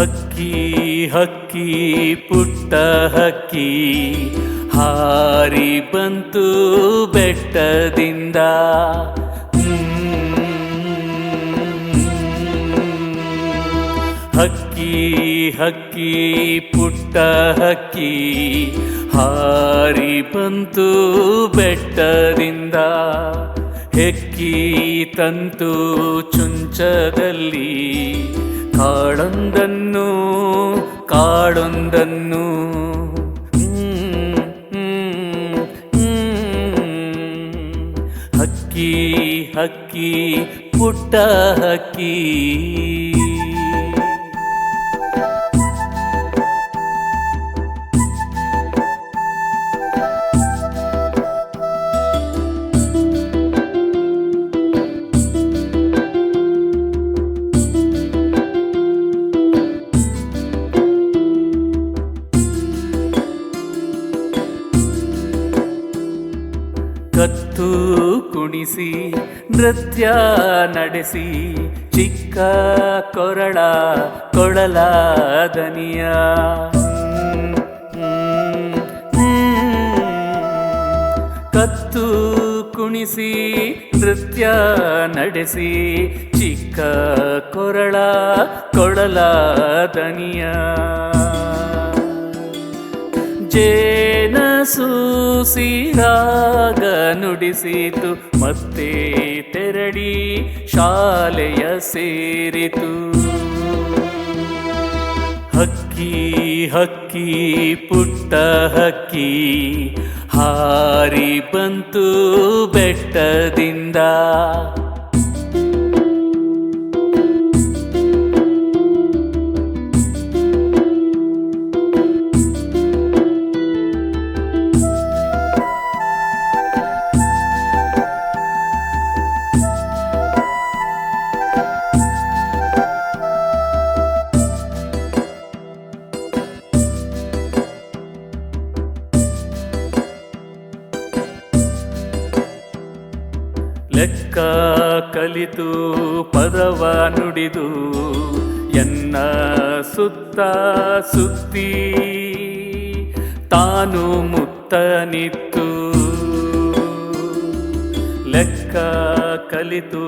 ಹಕ್ಕಿ ಹಕ್ಕಿ, ಪುಟ್ಟ ಹಕ್ಕಿ. ಹಾರಿ ಬಂತು ಬೆಟ್ಟದಿಂದ. ಹಕ್ಕಿ ಹಕ್ಕಿ, ಪುಟ್ಟ ಹಕ್ಕಿ. ಹಾರಿ ಬಂತು ಬೆಟ್ಟದಿಂದ. ಹೆಕ್ಕಿ ತಂತು ಚುಂಚದಲ್ಲಿ. ಕಾಡೊಂದನ್ನು ಕಾಡೊಂದನ್ನು ಹ್ಮ್, ಹ್ಮ್, ಹ್ಮ್. ಹಕ್ಕಿ ಹಕ್ಕಿ ಪುಟ್ಟ ಹಕ್ಕಿ ಕತ್ತು ಕುಣಿಸಿ, ನೃತ್ಯ ನಡೆಸಿ, ಚಿಕ್ಕ ಕೊರಳ ಕೊಳಲ ದನಿಯ. ಕತ್ತು ಕುಣಿಸಿ, ನೃತ್ಯ ನಡೆಸಿ, ಚಿಕ್ಕ ಕೊರಳ ಕೊಳಲ ದನಿಯ ಜೇನ ರಾಗ ನುಡಿಸಿತು ಮತ್ತೆ ತೆರಳಿ ಶಾಲೆಯ ಸೇರಿತು. ಹಕ್ಕಿ ಹಕ್ಕಿ ಪುಟ್ಟ ಹಕ್ಕಿ ಹಾರಿ ಬಂತು ಬೆಟ್ಟದಿಂದ. ಲೆಕ್ಕ ಕಲಿತು, ಪದವ ನುಡಿದು, ಎನ್ನ ಸುತ್ತ ಸುತ್ತಿ, ತಾನು ಮುತ್ತನಿತ್ತು. ಲೆಕ್ಕ ಕಲಿತು,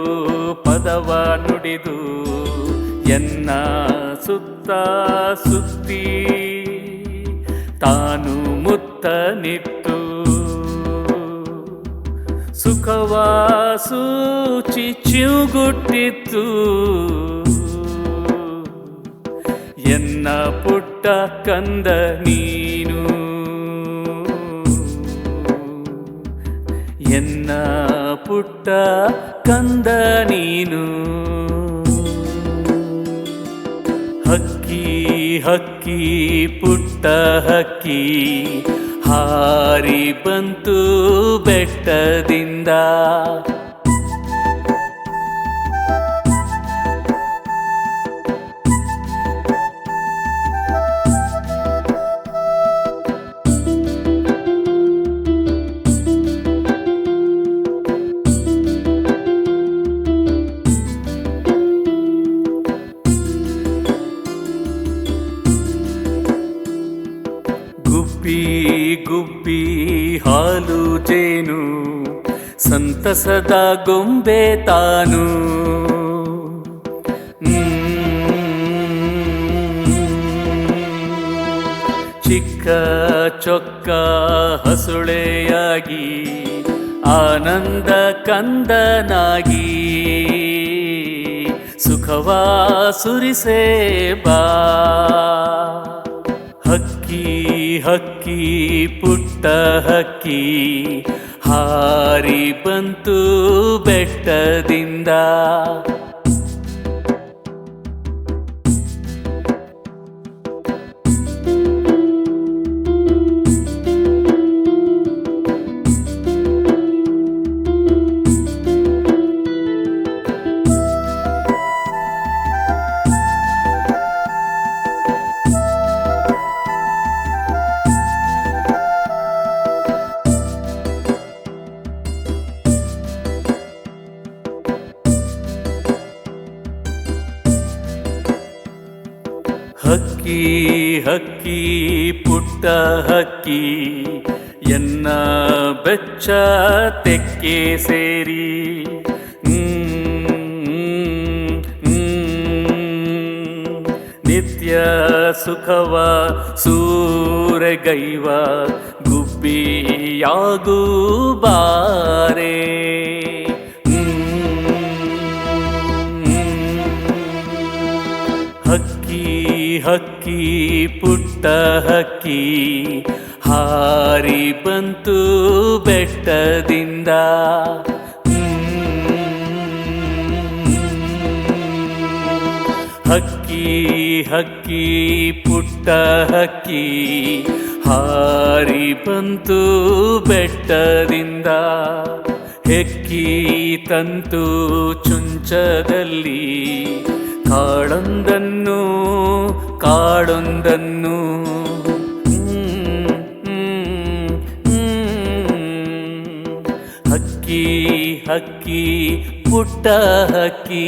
ಪದವ ನುಡಿದು, ಎನ್ನ ಸುತ್ತ ಸುತ್ತಿ, ತಾನು ಮುತ್ತ ನಿತ್ತು ಸುಖವ ಸೂಚಿ ಚಿವುಗುಟ್ಟಿತ್ತು ಎನ್ನ ಪುಟ್ಟ ಕಂದ ನೀನು. ಎನ್ನ ಪುಟ್ಟ ಕಂದ ನೀನು. ಹಕ್ಕಿ ಹಕ್ಕಿ ಪುಟ್ಟ ಹಕ್ಕಿ ಹಾರಿ ಬಂತು ಬೆಟ್ಟದಿಂದ. ಜೇನು ಸಂತಸದ ಗೊಂಬೆ ತಾನು. ಚಿಕ್ಕ ಚೊಕ್ಕ ಹಸುಳೆಯಾಗಿ ಆನಂದ ಕಂದನಾಗಿ ಸುಖವಾ ಸುರಿಸೇಬಾ ಹಕ್ಕಿ ಹಕ್ಕಿ ಪುಟ್ಟ ಹಕ್ಕಿ ಹಾರಿ ಬಂತು ಬೆಟ್ಟದಿಂದ. ಹಕ್ಕಿ ಹಕ್ಕಿ, ಪುಟ್ಟ ಹಕ್ಕಿ, ಎನ್ನ ಬೆಚ್ಚ ತೆಕ್ಕೆ ಸೇರಿ. ನಿತ್ಯ ಸುಖವ ನಿತ್ಯ ಸುಖವ, ಸೂರೆಗೈವ, ಗುಬ್ಬಿಯಾಗೂ ಬಾರೆ. ಹಕ್ಕಿ, ಪುಟ್ಟ ಹಕ್ಕಿ, ಹಾರಿ ಬಂತು ಬೆಟ್ಟದಿಂದ. ಹಕ್ಕಿ ಹಕ್ಕಿ, ಪುಟ್ಟ ಹಕ್ಕಿ, ಹಾರಿ ಬಂತು ಬೆಟ್ಟದಿಂದ. ಹೆಕ್ಕಿ ತಂತು ಚುಂಚದಲ್ಲಿ ಕಾಡೊಂದನ್ನು ಕಾಡೊಂದನ್ನು ಹ್ಮ್, ಹ್ಮ್, ಹ್ಮ್. ಹಕ್ಕಿ ಹಕ್ಕಿ ಪುಟ್ಟ ಹಕ್ಕಿ